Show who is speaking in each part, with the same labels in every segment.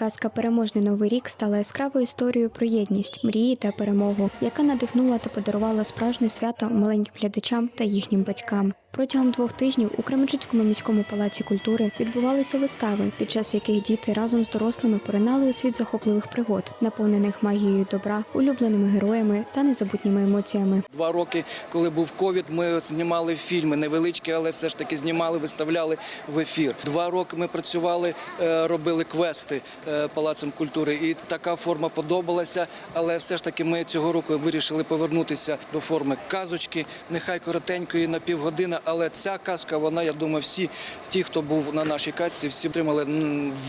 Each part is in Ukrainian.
Speaker 1: Казка Переможний новий рік стала яскравою історією про єдність, мрії та перемогу, яка надихнула та подарувала справжнє свято маленьким глядачам та їхнім батькам. Протягом двох тижнів у Кременчуцькому міському палаці культури відбувалися вистави, під час яких діти разом з дорослими поринали у світ захопливих пригод, наповнених магією добра, улюбленими героями та незабутніми емоціями.
Speaker 2: Два роки, коли був ковід, ми знімали фільми невеличкі, але все ж таки знімали, виставляли в ефір. Два роки ми працювали, е, робили квести е, палацем культури, і така форма подобалася. Але все ж таки ми цього року вирішили повернутися до форми казочки, нехай коротенької на півгодини. Але ця казка, вона, я думаю, всі ті, хто був на нашій казці, всі отримали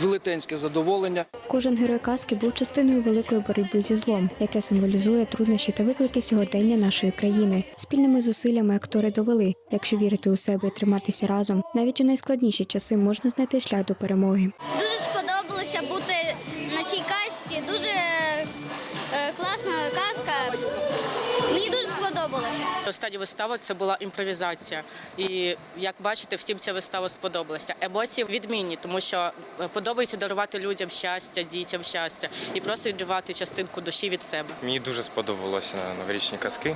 Speaker 2: велетенське задоволення.
Speaker 1: Кожен герой казки був частиною великої боротьби зі злом, яке символізує труднощі та виклики сьогодення нашої країни. Спільними зусиллями актори довели, якщо вірити у себе і триматися разом, навіть у найскладніші часи можна знайти шлях до перемоги.
Speaker 3: Дуже сподобалося бути на цій касті. Дуже е, класна казка. Сподобалося.
Speaker 4: Остання вистава це була імпровізація. І як бачите, всім ця вистава сподобалася. Емоції відмінні, тому що е, подобається дарувати людям щастя, дітям щастя і просто відривати частинку душі від себе.
Speaker 5: Мені дуже сподобалося новорічні казки.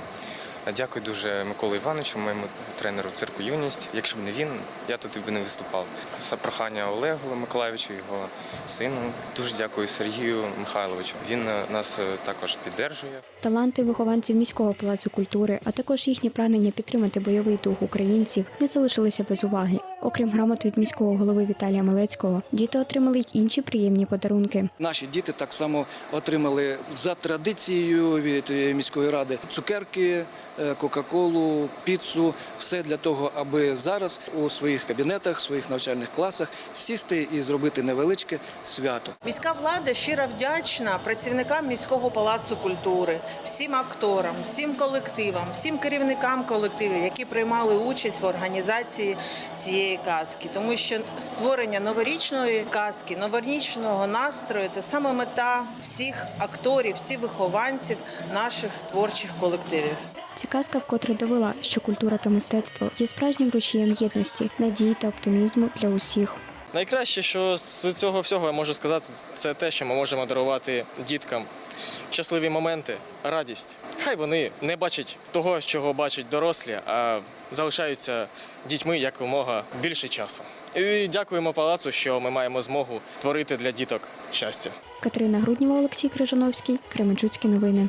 Speaker 5: Дякую дуже Миколу Івановичу, моєму тренеру цирку Юність. Якщо б не він, я тут би не виступав. Це прохання Олегу Миколаївичу, його сину. Дуже дякую Сергію Михайловичу. Він е, нас е, також піддержує.
Speaker 1: Таланти вихованців міського палацу культури, а також їхнє прагнення підтримати бойовий дух українців, не залишилися без уваги. Окрім грамот від міського голови Віталія Малецького, діти отримали й інші приємні подарунки.
Speaker 2: Наші діти так само отримали за традицією від міської ради цукерки, е, кока-колу, піцу. Все для того, аби зараз у своїх кабінетах, своїх навчальних класах сісти і зробити невеличке свято.
Speaker 6: Міська влада щиро вдячна працівникам міського палацу культури, всім акторам, всім колективам, всім керівникам колективів, які приймали участь в організації цієї казки, тому що створення новорічної казки, новорічного настрою це саме мета всіх акторів, всіх вихованців наших творчих колективів.
Speaker 1: Ця казка вкотре довела, що культура та мистецтво є справжнім рушієм єдності, надії та оптимізму для усіх.
Speaker 7: Найкраще, що з цього всього я можу сказати, це те, що ми можемо дарувати діткам щасливі моменти, радість. Хай вони не бачать того, чого бачать дорослі, а залишаються дітьми якомога більше часу. І дякуємо палацу, що ми маємо змогу творити для діток щастя.
Speaker 1: Катерина Грудніва, Олексій Крижановський, Кременчуцькі новини.